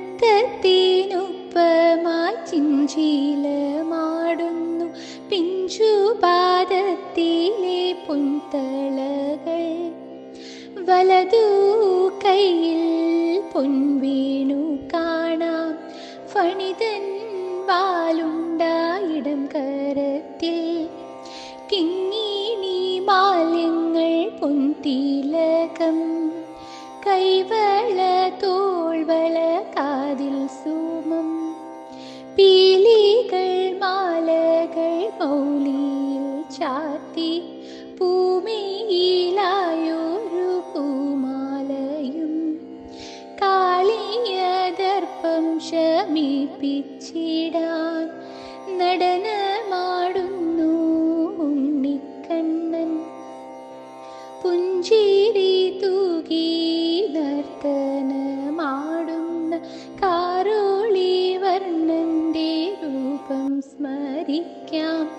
രക്തത്തിനുപ്പമായി ചിഞ്ചീലമാടുന്നു പിഞ്ചുപാദത്തിലെ പൊൻതളകൾ വലതു കയ്യിൽ പൊൻവീണു കാണാം. ഫണിതൻ വാലുണ്ടായിടം കരത്തിൽ കിങ്ങിണി മാല്യങ്ങൾ പൊൻതിലകം കൈവ കാതിൽ സൂമം പീലികൾ മാലകൾ മൗലിയിൽ ചാത്തി ഭൂമിയിലായൊരു പൂമാലയും കാളിയ ദർപ്പം ശമിപ്പിച്ചിടാൻ നടനമാടുന്നു ഉണ്ണിക്കണ്ണൻ. പുഞ്ചിരി തൂകി സ്മരിക്കാം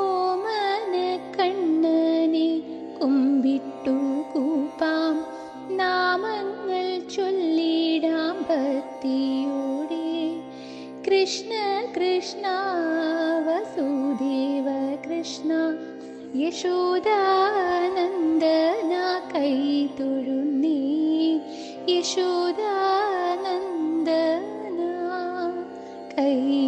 ഓമന കണ്ണനെ കുമ്പിട്ടു കൂപ്പാം. നാമങ്ങൾ ചൊല്ലിടാം ഭക്തിയോടെ. കൃഷ്ണ കൃഷ്ണ വസുദേവ കൃഷ്ണ യശോദാനന്ദന കൈ തൊഴുന്നേ. യശോദാനന്ദന കൈ